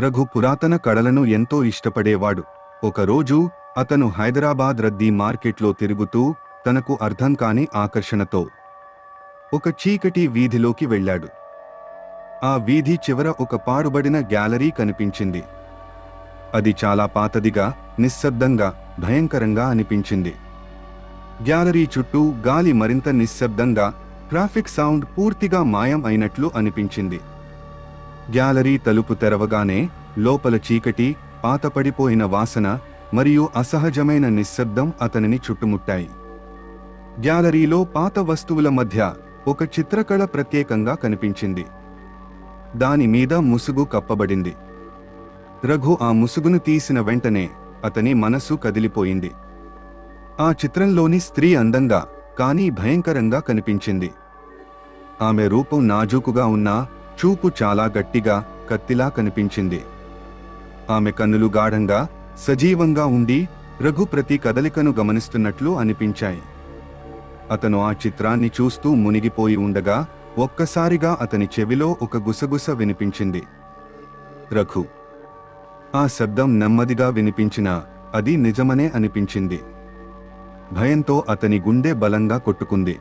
రఘు పురాతన కళలను ఎంతో ఇష్టపడేవాడు. ఒకరోజు అతను హైదరాబాద్ రద్దీ మార్కెట్లో తిరుగుతూ తనకు అర్థం కాని ఆకర్షణతో ఒక చీకటి వీధిలోకి వెళ్ళాడు. ఆ వీధి చివర ఒక పాడుబడిన గ్యాలరీ కనిపించింది. అది చాలా పాతదిగా నిశ్శబ్దంగా భయంకరంగా అనిపించింది. గ్యాలరీ చుట్టూ గాలి మరింత నిశ్శబ్దంగా ట్రాఫిక్ సౌండ్ పూర్తిగా మాయం అయినట్లు అనిపించింది. గ్యాలరీ తలుపు తెరవగానే లోపల చీకటి పాతపడిపోయిన వాసన మరియు అసహజమైన నిశ్శబ్దం అతనిని చుట్టుముట్టాయి. గ్యాలరీలో పాత వస్తువుల మధ్య ఒక చిత్రకళ ప్రత్యేకంగా కనిపించింది. దాని మీద ముసుగు కప్పబడింది. రఘు ఆ ముసుగును తీసిన వెంటనే అతని మనసు కదిలిపోయింది. ఆ చిత్రంలోని స్త్రీ అందంగా కానీ భయంకరంగా కనిపించింది. ఆమె రూపం నాజూకుగా ఉన్నా చూపు చాలా గట్టిగా కత్తిలా కనిపించింది. ఆమె కన్నులు గాఢంగా సజీవంగా ఉండి రఘు ప్రతి కదలికను గమనిస్తున్నట్లు అనిపించాయి. అతను ఆ చిత్రాన్ని చూస్తూ మునిగిపోయి ఉండగా ఒక్కసారిగా అతని చెవిలో ఒక గుసగుస వినిపించింది. రఘు. ఆ శబ్దం నెమ్మదిగా వినిపించినా అది నిజమనే అనిపించింది. భయంతో అతని గుండె బలంగా కొట్టుకుంది.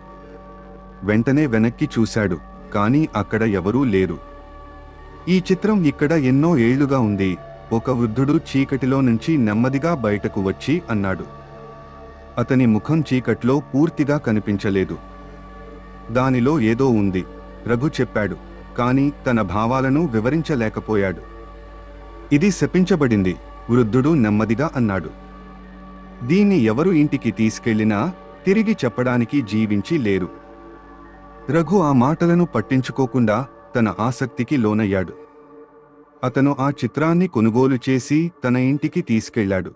వెంటనే వెనక్కి చూశాడు. కానీ అక్కడ ఎవరూ లేరు. ఈ చిత్రం ఇక్కడ ఎన్నో ఏళ్ళుగా ఉంది. ఒక వృద్ధుడు చీకటిలో నుంచి నెమ్మదిగా బయటకు వచ్చి అన్నాడు. అతని ముఖం చీకట్లో పూర్తిగా కనిపించలేదు. దానిలో ఏదో ఉంది. రఘు చెప్పాడు. కానీ తన భావాలను వివరించలేకపోయాడు. ఇది శపించబడింది. వృద్ధుడు నెమ్మదిగా అన్నాడు. దీన్ని ఎవరు ఇంటికి తీసుకెళ్ళినా తిరిగి చెప్పడానికి జీవించి లేరు. రఘు ఆ మాటలను పట్టించుకోకుండా తన ఆసక్తికి లోనయ్యాడు. అతను ఆ చిత్రాన్ని కొనుగోలు చేసి తన ఇంటికి తీసుకెళ్ళాడు.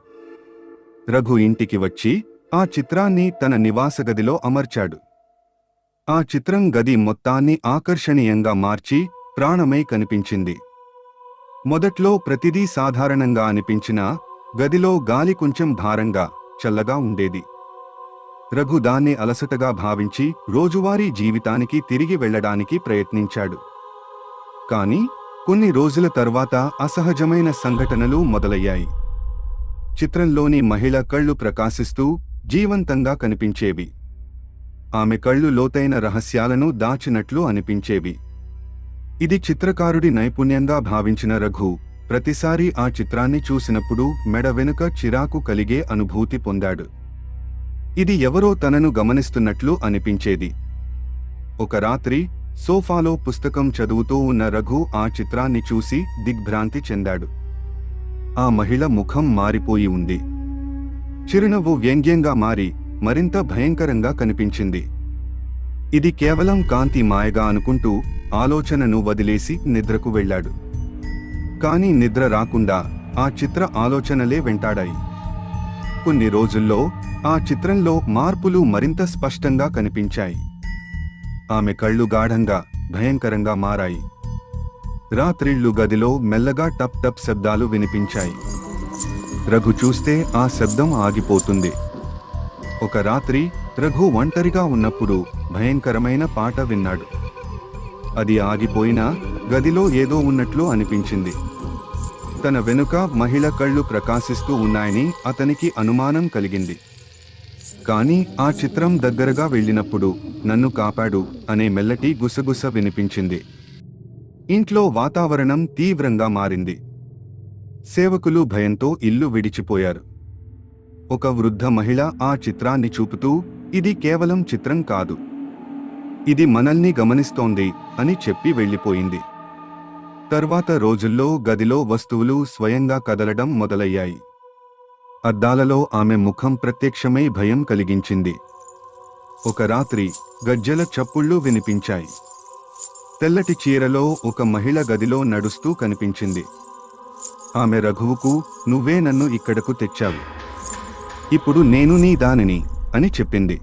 రఘు ఇంటికి వచ్చి ఆ చిత్రాన్ని తన నివాస గదిలో అమర్చాడు. ఆ చిత్రం గది మొత్తాన్ని ఆకర్షణీయంగా మార్చి ప్రాణమై కనిపించింది. మొదట్లో ప్రతిదీ సాధారణంగా అనిపించినా గదిలో గాలి కొంచెం భారంగా చల్లగా ఉండేది. రఘు దాన్ని అలసటగా భావించి రోజువారీ జీవితానికి తిరిగి వెళ్ళడానికి ప్రయత్నించాడు. కాని కొన్ని రోజుల తర్వాత అసహజమైన సంఘటనలు మొదలయ్యాయి. చిత్రంలోని మహిళ కళ్ళు ప్రకాశిస్తూ జీవంతంగా కనిపించేవి. ఆమె కళ్ళు లోతైన రహస్యాలను దాచినట్లు అనిపించేవి. ఇది చిత్రకారుడి నైపుణ్యంగా భావించిన రఘు ప్రతిసారి ఆ చిత్రాన్ని చూసినప్పుడు మెడ వెనుక చిరాకు కలిగే అనుభూతి పొందాడు. ఇది ఎవరో తనను గమనిస్తున్నట్లు అనిపించేది. ఒక రాత్రి సోఫాలో పుస్తకం చదువుతూ ఉన్న రఘు ఆ చిత్రాన్ని చూసి దిగ్భ్రాంతి చెందాడు. ఆ మహిళ ముఖం మారిపోయి ఉంది. చిరునవ్వు వ్యంగ్యంగా మారి మరింత భయంకరంగా కనిపించింది. ఇది కేవలం కాంతి మాయగా అనుకుంటూ ఆలోచనను వదిలేసి నిద్రకు వెళ్ళాడు. కాని నిద్ర రాకుండా ఆ చిత్ర ఆలోచనలే వెంటాడాయి. కొన్ని రోజుల్లో ఆ చిత్రంలో మార్పులు మరింత స్పష్టంగా కనిపించాయి. ఆమె కళ్ళు గాఢంగా భయంకరంగా మారాయి. రాత్రిళ్ళు గదిలో మెల్లగా టప్ టప్ శబ్దాలు వినిపించాయి. రఘు చూస్తే ఆ శబ్దం ఆగిపోతుంది. ఒక రాత్రి రఘు ఒంటరిగా ఉన్నప్పుడు భయంకరమైన పాట విన్నాడు. అది ఆగిపోయినా గదిలో ఏదో ఉన్నట్లు అనిపించింది. తన వెనుక మహిళ కళ్ళు ప్రకాశిస్తూ ఉన్నాయని అతనికి అనుమానం కలిగింది. కానీ ఆ చిత్రం దగ్గరగా వెళ్ళినప్పుడు నన్ను కాపాడు అనే మెల్లటి గుసగుస వినిపించింది. ఇంట్లో వాతావరణం తీవ్రంగా మారింది. సేవకులు భయంతో ఇల్లు విడిచిపోయారు. ఒక వృద్ధ మహిళ ఆ చిత్రాన్ని చూపుతూ ఇది కేవలం చిత్రం కాదు. ఇది మనల్ని గమనిస్తోంది అని చెప్పి వెళ్ళిపోయింది. తర్వాత రోజుల్లో గదిలో వస్తువులు స్వయంగా కదలడం మొదలయ్యాయి. అద్దాలలో ఆమె ముఖం ప్రత్యక్షమై భయం కలిగించింది. ఒక రాత్రి గజ్జల చప్పుళ్ళు వినిపించాయి. తెల్లటి చీరలో ఒక మహిళ గదిలో నడుస్తూ కనిపించింది. ఆమె రఘువుకు నువ్వే నన్ను ఇక్కడకు తెచ్చావు. ఇప్పుడు నేను నీ దానిని అని చెప్పింది.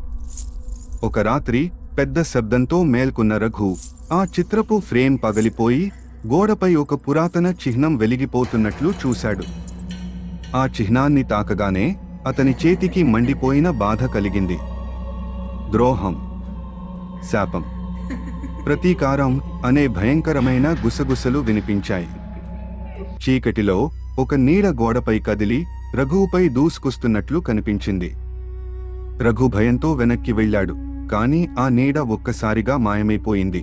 ఒక రాత్రి పెద్ద శబ్దంతో మేల్కొన్న రఘు ఆ చిత్రపు ఫ్రేమ్ పగలిపోయి గోడపై ఒక పురాతన చిహ్నం వెలిగిపోతున్నట్లు చూశాడు. ఆ చిహ్నాన్ని తాకగానే అతని చేతికి మండిపోయిన బాధ కలిగింది. ద్రోహం శాపం ప్రతీకారం అనే భయంకరమైన గుసగుసలు వినిపించాయి. చీకటిలో ఒక నీడ గోడపై కదిలి రఘువుపై దూసుకొస్తున్నట్లు కనిపించింది. రఘు భయంతో వెనక్కి వెళ్ళాడు కాని ఆ నీడ ఒక్కసారిగా మాయమైపోయింది.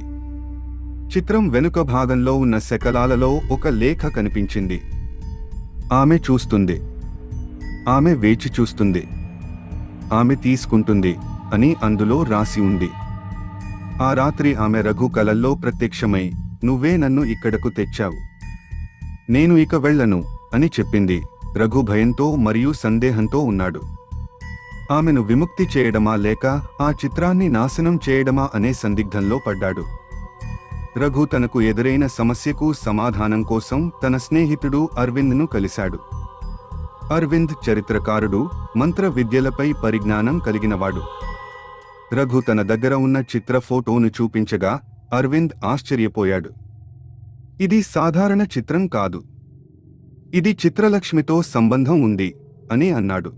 చిత్రం వెనుక భాగంలో ఉన్న శకలాలలో ఒక లేఖ కనిపించింది. ఆమె చూస్తుంది. ఆమె వేచి చూస్తుంది. ఆమె తీసుకుంటుంది అని అందులో రాసి ఉంది. ఆ రాత్రి ఆమె రఘు కలల్లో ప్రత్యక్షమై నువ్వే నన్ను ఇక్కడకు తెచ్చావు. నేను ఇక వెళ్ళను అని చెప్పింది. రఘు భయంతో మరియు సందేహంతో ఉన్నాడు. ఆమెను విముక్తి చేయడమా లేక ఆ చిత్రాన్ని నాశనం చేయడమా అనే సందిగ్ధంలో పడ్డాడు. రఘు తనకు ఎదురైన సమస్యకు సమాధానం కోసం తన స్నేహితుడు అరవింద్ను కలిశాడు. అరవింద్ చరిత్రకారుడు మంత్ర విద్యలపై పరిజ్ఞానం కలిగినవాడు. రఘు తన దగ్గర ఉన్న చిత్ర ఫోటోను చూపించగా అరవింద్ ఆశ్చర్యపోయాడు. ఇది సాధారణ చిత్రం కాదు. ఇది చిత్రలక్ష్మితో సంబంధం ఉంది అని అన్నాడు.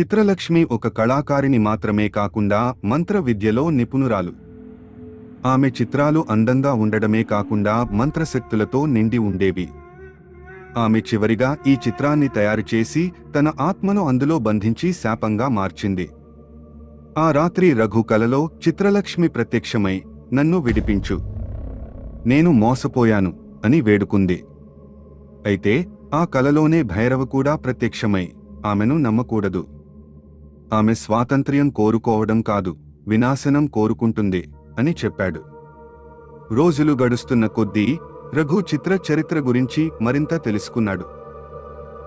చిత్రలక్ష్మి ఒక కళాకారిణి మాత్రమే కాకుండా మంత్ర విద్యలో నిపుణురాలు. ఆమె చిత్రాలు అందంగా ఉండడమే కాకుండా మంత్రశక్తులతో నిండి ఉండేవి. ఆమె చివరిగా ఈ చిత్రాన్ని తయారు చేసి తన ఆత్మను అందులో బంధించి శాపంగా మార్చింది. ఆ రాత్రి రఘు కలలో చిత్రలక్ష్మి ప్రత్యక్షమై నన్ను విడిపించు. నేను మోసపోయాను అని వేడుకుంది. అయితే ఆ కలలోనే భైరవ కూడా ప్రత్యక్షమై ఆమెను నమ్మకూడదు. ఆమె స్వాతంత్ర్యం కోరుకోవడం కాదు వినాశనం కోరుకుంటుంది. అని చెప్పాడు. రోజులు గడుస్తున్న కొద్దీ రఘు చిత్ర చరిత్ర గురించి మరింత తెలుసుకున్నాడు.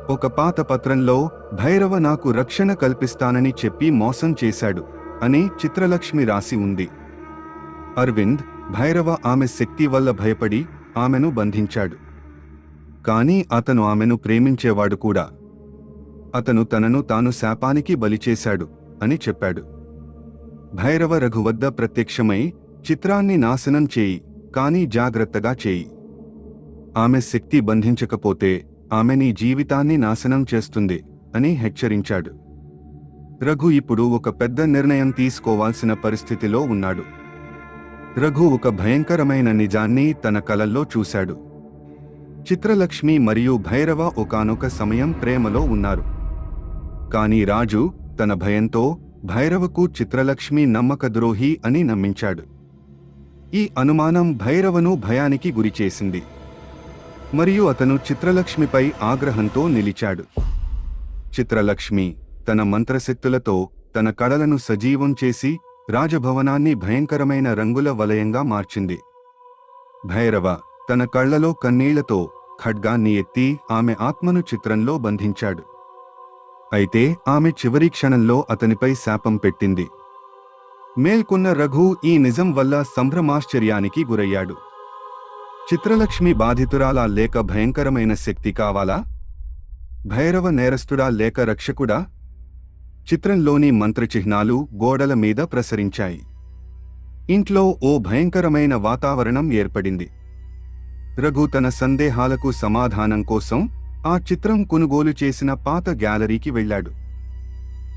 ఒక పాత పత్రంలో భైరవ నాకు రక్షణ కల్పిస్తానని చెప్పి మోసం చేశాడు అని చిత్రలక్ష్మి రాసి ఉంది. అరవింద్ భైరవ ఆమె శక్తి వల్ల భయపడి ఆమెను బంధించాడు. కాని అతను ఆమెను ప్రేమించేవాడు కూడా. అతను తనను తాను శాపానికి బలిచేశాడు అని చెప్పాడు. భైరవ రఘు వద్ద ప్రత్యక్షమై చిత్రాన్ని నాశనం చేయి కాని జాగ్రత్తగా చేయి. ఆమె శక్తి బంధించకపోతే ఆమె నీ జీవితాన్ని నాశనం చేస్తుంది అని హెచ్చరించాడు. రఘు ఇప్పుడు ఒక పెద్ద నిర్ణయం తీసుకోవాల్సిన పరిస్థితిలో ఉన్నాడు. రఘు ఒక భయంకరమైన నిజాన్ని తన కలల్లో చూశాడు. చిత్రలక్ష్మి మరియు భైరవ ఒకానొక సమయం ప్రేమలో ఉన్నారు. కాని రాజు తన భయంతో భైరవకు చిత్రలక్ష్మి నమ్మకద్రోహి అని నమ్మించాడు. ఈ అనుమానం భైరవను భయానికి గురిచేసింది మరియు అతను చిత్రలక్ష్మిపై ఆగ్రహంతో నిలిచాడు. చిత్రలక్ష్మి తన మంత్రశక్తులతో తన కళలను సజీవం చేసి రాజభవనాన్ని భయంకరమైన రంగుల వలయంగా మార్చింది. భైరవ తన కళ్ళలో కన్నీళ్ళతో ఖడ్గాన్ని ఎత్తి ఆమె ఆత్మను చిత్రంలో బంధించాడు. అయితే ఆమె చివరి క్షణంలో అతనిపై శాపం పెట్టింది. మేల్కొన్న రఘు ఈ నిజం వల్ల సంభ్రమాశ్చర్యానికి గురయ్యాడు. చిత్రలక్ష్మి బాధితురాలా లేక భయంకరమైన శక్తి కావాలా? భైరవ నేరస్తుడా లేక రక్షకుడా? చిత్రంలోని మంత్రచిహ్నాలు గోడల మీద ప్రసరించాయి. ఇంట్లో ఓ భయంకరమైన వాతావరణం ఏర్పడింది. రఘు తన సందేహాలకు సమాధానం కోసం ఆ చిత్రం కొనుగోలు చేసిన పాత గ్యాలరీకి వెళ్ళాడు.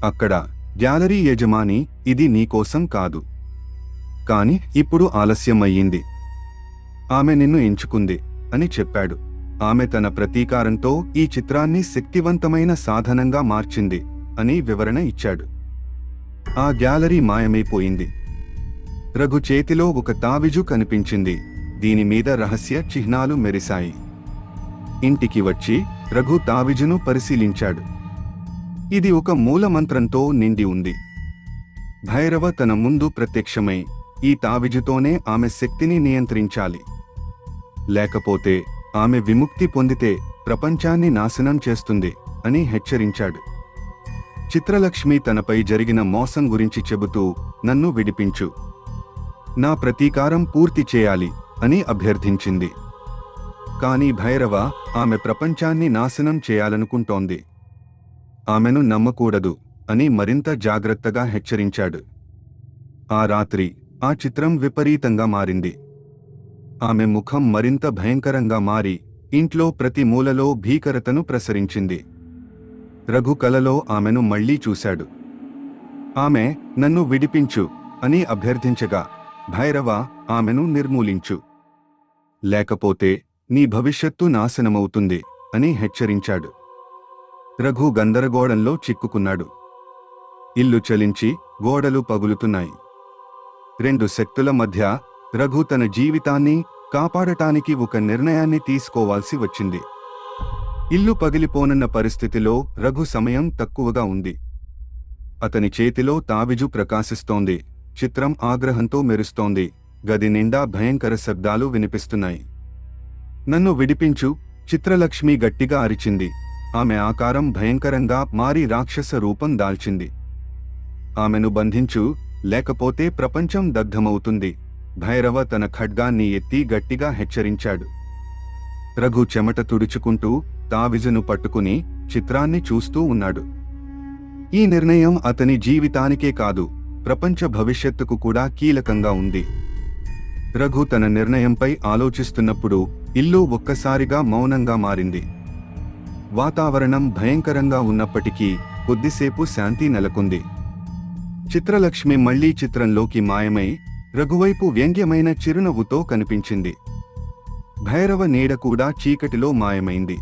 అక్కడ గ్యాలరీ యజమాని ఇది నీకోసం కాదు. కాని ఇప్పుడు ఆలస్యమయ్యింది ఆమె నిన్ను ఎంచుకుంది అని చెప్పాడు. ఆమె తన ప్రతీకారంతో ఈ చిత్రాన్ని శక్తివంతమైన సాధనంగా మార్చింది అని వివరణ ఇచ్చాడు. ఆ గ్యాలరీ మాయమైపోయింది. రఘు చేతిలో ఒక తావిజు కనిపించింది. దీని మీద రహస్య చిహ్నాలు మెరిశాయి. ఇంటికి వచ్చి రఘు తావిజును పరిశీలించాడు. ఇది ఒక మూలమంత్రంతో నిండి ఉంది. భైరవ తన ముందు ప్రత్యక్షమై ఈ తావిజుతోనే ఆమె శక్తిని నియంత్రించాలి. లేకపోతే ఆమె విముక్తి పొందితే ప్రపంచాన్ని నాశనం చేస్తుంది అని హెచ్చరించాడు. చిత్రలక్ష్మి తనపై జరిగిన మోసం గురించి చెబుతూ నన్ను విడిపించు. నా ప్రతీకారం పూర్తి చేయాలి అని అభ్యర్థించింది. కాని భైరవ ఆమె ప్రపంచాన్ని నాశనం చేయాలనుకుంటోంది. ఆమెను నమ్మకూడదు అని మరింత జాగ్రత్తగా హెచ్చరించాడు. ఆ రాత్రి ఆ చిత్రం విపరీతంగా మారింది. ఆమె ముఖం మరింత భయంకరంగా మారి ఇంట్లో ప్రతి మూలలో భీకరతను ప్రసరించింది. రఘు కలలో ఆమెను మళ్ళీ చూశాడు. ఆమె నన్ను విడిపించు అని అభ్యర్థించగా భైరవ ఆమెను నిర్మూలించు. లేకపోతే నీ భవిష్యత్తు నాశనమవుతుంది అని హెచ్చరించాడు. రఘు గందరగోళంలో చిక్కుకున్నాడు. ఇల్లు చలించి గోడలు పగులుతున్నాయి. రెండు శక్తుల మధ్య రఘు తన జీవితాన్ని కాపాడటానికి ఒక నిర్ణయాన్ని తీసుకోవాల్సి వచ్చింది. ఇల్లు పగిలిపోనున్న పరిస్థితిలో రఘు సమయం తక్కువగా ఉంది. అతని చేతిలో తావిజు ప్రకాశిస్తోంది. చిత్రం ఆగ్రహంతో మెరుస్తోంది. గది నిండా భయంకర శబ్దాలు వినిపిస్తున్నాయి. నన్ను విడిపించు చిత్రలక్ష్మి గట్టిగా అరిచింది. ఆమె ఆకారం భయంకరంగా మారి రాక్షస రూపం దాల్చింది. ఆమెను బంధించు లేకపోతే ప్రపంచం దగ్ధమవుతుంది. భైరవ తన ఖడ్గాన్ని ఎత్తి గట్టిగా హెచ్చరించాడు. రఘు చెమట తుడుచుకుంటూ తావిజును పట్టుకుని చిత్రాన్ని చూస్తూ ఉన్నాడు. ఈ నిర్ణయం అతని జీవితానికే కాదు ప్రపంచ భవిష్యత్తుకు కూడా కీలకంగా ఉంది. రఘు తన నిర్ణయంపై ఆలోచిస్తున్నప్పుడు ఇల్లు ఒక్కసారిగా మౌనంగా మారింది. వాతావరణం భయంకరంగా ఉన్నప్పటికీ కొద్దిసేపు శాంతి నెలకొంది. చిత్రలక్ష్మి మళ్ళీ చిత్రంలోకి మాయమై రఘువైపు వ్యంగ్యమైన చిరునవ్వుతో కనిపించింది. భైరవ నీడ కూడా చీకటిలో మాయమైంది.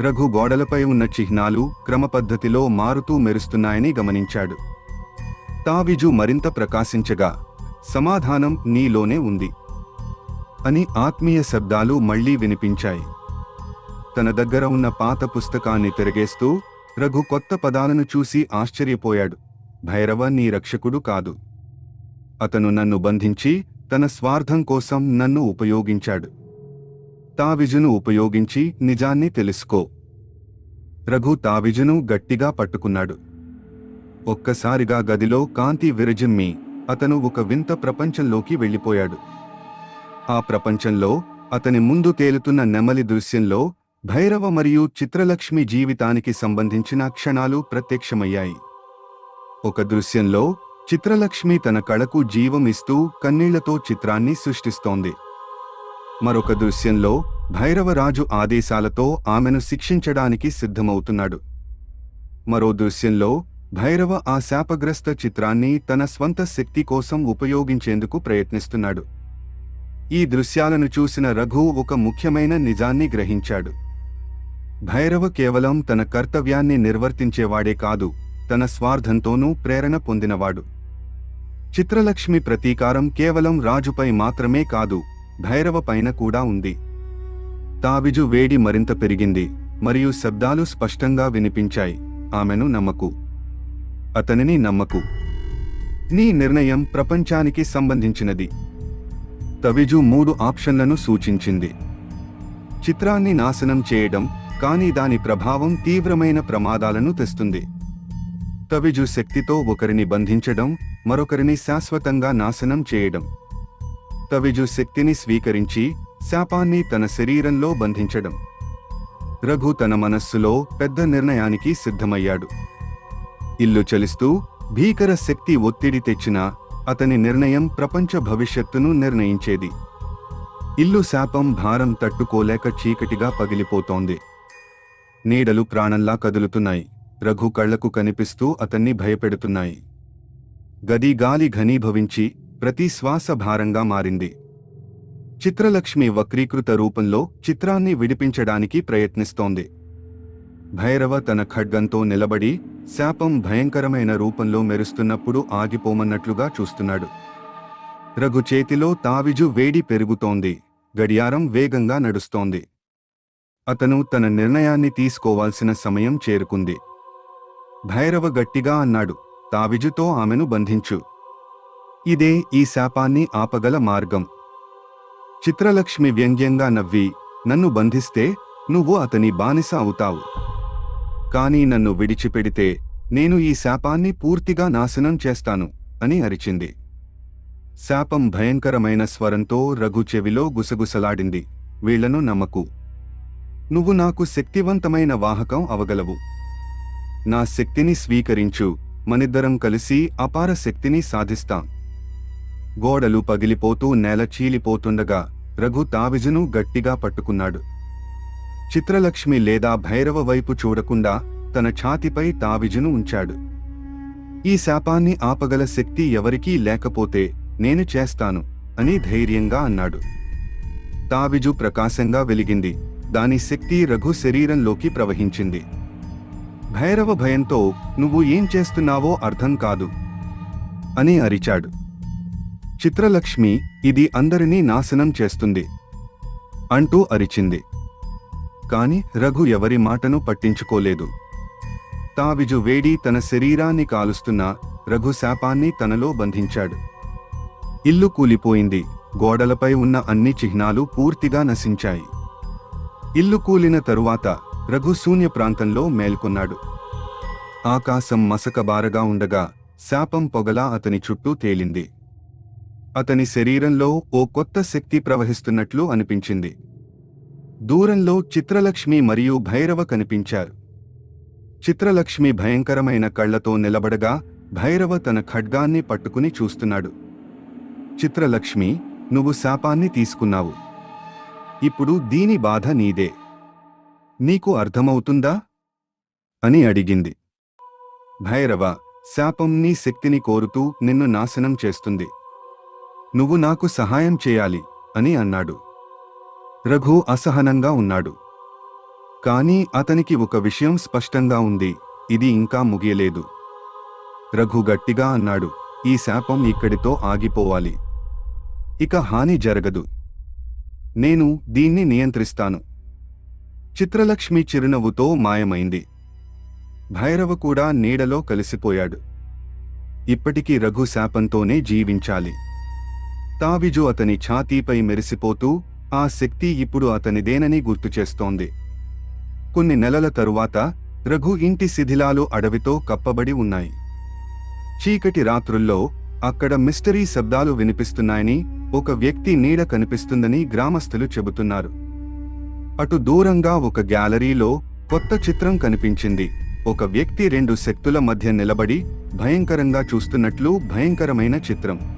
రఘు గోడలపై ఉన్న చిహ్నాలు క్రమపద్ధతిలో మారుతూ మెరుస్తున్నాయని గమనించాడు. తావిజు మరింత ప్రకాశించగా సమాధానం నీలోనే ఉంది. అని ఆత్మీయ శబ్దాలు మళ్ళీ వినిపించాయి. తన దగ్గర ఉన్న పాత పుస్తకాన్ని తిరగేస్తూ రఘు కొత్త పదాలను చూసి ఆశ్చర్యపోయాడు. భైరవ నీ రక్షకుడు కాదు. అతను నన్ను బంధించి తన స్వార్థం కోసం నన్ను ఉపయోగించాడు. తావిజును ఉపయోగించి నిజాన్ని తెలుసుకో. రఘు తావిజును గట్టిగా పట్టుకున్నాడు. ఒక్కసారిగా గదిలో కాంతి విరజిమ్మి అతను ఒక వింత ప్రపంచంలోకి వెళ్ళిపోయాడు. ఆ ప్రపంచంలో అతని ముందు తేలుతున్న నెమలి దృశ్యంలో భైరవ మరియు చిత్రలక్ష్మి జీవితానికి సంబంధించిన క్షణాలు ప్రత్యక్షమయ్యాయి. ఒక దృశ్యంలో చిత్రలక్ష్మి తన కళకు జీవమిస్తూ కన్నీళ్ళతో చిత్రాన్ని సృష్టిస్తోంది. మరొక దృశ్యంలో భైరవరాజు ఆదేశాలతో ఆమెను శిక్షించడానికి సిద్ధమవుతున్నాడు. మరో దృశ్యంలో భైరవ ఆ శాపగ్రస్త చిత్రాన్ని తన స్వంత శక్తి కోసం ఉపయోగించేందుకు ప్రయత్నిస్తున్నాడు. ఈ దృశ్యాలను చూసిన రఘు ఒక ముఖ్యమైన నిజాన్ని గ్రహించాడు. భైరవ కేవలం తన కర్తవ్యాన్ని నిర్వర్తించేవాడే కాదు తన స్వార్థంతోనూ ప్రేరణ పొందినవాడు. చిత్రలక్ష్మి ప్రతీకారం కేవలం రాజుపై మాత్రమే కాదు భైరవ పైన కూడా ఉంది. తావిజు వేడి మరింత పెరిగింది మరియు శబ్దాలు స్పష్టంగా వినిపించాయి. ఆమెను నమ్మకు. అతనిని నమ్మకు. నీ నిర్ణయం ప్రపంచానికి సంబంధించినది. తవిజు మూడు ఆప్షన్లను సూచించింది. చిత్రాన్ని నాశనం చేయడం కానీ దాని ప్రభావం తీవ్రమైన ప్రమాదాలను తెస్తుంది. తవిజు శక్తితో ఒకరిని బంధించడం మరొకరిని శాశ్వతంగా నాశనం చేయడం. తవిజు శక్తిని స్వీకరించి శాపాన్ని తన శరీరంలో బంధించడం. రఘు తన మనస్సులో పెద్ద నిర్ణయానికి సిద్ధమయ్యాడు. ఇల్లు చలిస్తూ భీకర శక్తి ఒత్తిడి తెచ్చినా అతని నిర్ణయం ప్రపంచ భవిష్యత్తును నిర్ణయించేది. ఇల్లు శాపం భారం తట్టుకోలేక చీకటిగా పగిలిపోతోంది. నీడలు ప్రాణంలా కదులుతున్నాయి. రఘు కళ్ళకు కనిపిస్తూ అతన్ని భయపెడుతున్నాయి. గది గాలి ఘనీభవించి ప్రతి శ్వాస భారంగా మారింది. చిత్రలక్ష్మి వక్రీకృత రూపంలో చిత్రాన్ని విడిపించడానికి ప్రయత్నిస్తోంది. భైరవ తన ఖడ్గంతో నిలబడి శాపం భయంకరమైన రూపంలో మెరుస్తున్నప్పుడు ఆగిపోమన్నట్లుగా చూస్తున్నాడు. రఘు చేతిలో తావిజు వేడి పెరుగుతోంది. గడియారం వేగంగా నడుస్తోంది. అతను తన నిర్ణయాన్ని తీసుకోవాల్సిన సమయం చేరుకుంది. భైరవ గట్టిగా అన్నాడు తావిజుతో ఆమెను బంధించు. ఇదే ఈ శాపాన్ని ఆపగల మార్గం. చిత్రలక్ష్మి వ్యంగ్యంగా నవ్వి నన్ను బంధిస్తే నువ్వు అతని బానిస అవుతావు. కాని నన్ను విడిచిపెడితే నేను ఈ శాపాన్ని పూర్తిగా నాశనం చేస్తాను అని అరిచింది. శాపం భయంకరమైన స్వరంతో రఘు చెవిలో గుసగుసలాడింది. వీళ్ళను నమ్మకు. నువ్వు నాకు శక్తివంతమైన వాహకం అవగలవు. నా శక్తిని స్వీకరించు. మనిద్దరం కలిసి అపార శక్తిని సాధిస్తాం. గోడలు పగిలిపోతూ నేల చీలిపోతుండగా రఘు తావిజును గట్టిగా పట్టుకున్నాడు. చిత్రలక్ష్మి లేదా భైరవ వైపు చూడకుండా తన ఛాతిపై తావిజును ఉంచాడు. ఈ శాపాన్ని ఆపగల శక్తి ఎవరికీ లేకపోతే నేను చేస్తాను అని ధైర్యంగా అన్నాడు. తావిజు ప్రకాశంగా వెలిగింది. దాని శక్తి రఘు శరీరంలోకి ప్రవహించింది. భైరవ భయంతో నువ్వు ఏం చేస్తున్నావో అర్థం కాదు అని అరిచాడు. చిత్రలక్ష్మి ఇది అందరినీ నాశనం చేస్తుంది అంటూ అరిచింది. కాని రఘు ఎవరి మాటను పట్టించుకోలేదు. తావిజు వేడి తన శరీరాన్ని కాలుస్తున్న రఘు శాపాన్ని తనలో బంధించాడు. ఇల్లు కూలిపోయింది. గోడలపై ఉన్న అన్ని చిహ్నాలు పూర్తిగా నశించాయి. ఇల్లు కూలిన తరువాత రఘు శూన్య ప్రాంతంలో మేల్కొన్నాడు. ఆకాశం మసకబారగా ఉండగా శాపం పొగలా అతని చుట్టూ తేలింది. అతని శరీరంలో ఓ కొత్త శక్తి ప్రవహిస్తున్నట్లు అనిపించింది. దూరంలో చిత్రలక్ష్మి మరియు భైరవ కనిపించారు. చిత్రలక్ష్మి భయంకరమైన కళ్ళతో నిలబడగా భైరవ తన ఖడ్గాన్ని పట్టుకుని చూస్తున్నాడు. చిత్రలక్ష్మి నువ్వు శాపాన్ని తీసుకున్నావు. ఇప్పుడు దీని బాధ నీదే. నీకు అర్థమవుతుందా? అని అడిగింది. భైరవ శాపం నీ శక్తిని కోరుతూ నిన్ను నాశనం చేస్తుంది. నువ్వు నాకు సహాయం చేయాలి అని అన్నాడు. రఘు అసహనంగా ఉన్నాడు. కానీ అతనికి ఒక విషయం స్పష్టంగా ఉంది ఇది ఇంకా ముగియలేదు. రఘు గట్టిగా అన్నాడు ఈ శాపం ఇక్కడితో ఆగిపోవాలి. ఇక హాని జరగదు. నేను దీన్ని నియంత్రిస్తాను. చిత్రలక్ష్మి చిరునవ్వుతో మాయమైంది. భైరవ కూడా నీడలో కలిసిపోయాడు. ఇప్పటికీ రఘు శాపంతోనే జీవించాలి. తావిజు అతని ఛాతీపై మెరిసిపోతూ ఆ శక్తి ఇప్పుడు అతనిదేనని గుర్తుచేస్తోంది కొన్ని నెలల తరువాత రఘు ఇంటి శిథిలాలు అడవితో కప్పబడి ఉన్నాయి. చీకటి రాత్రుల్లో అక్కడ మిస్టరీ శబ్దాలు వినిపిస్తున్నాయని ఒక వ్యక్తి నీడ కనిపిస్తుందని గ్రామస్తులు చెబుతున్నారు. అటు దూరంగా ఒక గ్యాలరీలో కొత్త చిత్రం కనిపించింది. ఒక వ్యక్తి రెండు శక్తుల మధ్య నిలబడి భయంకరంగా చూస్తున్నట్లు భయంకరమైన చిత్రం.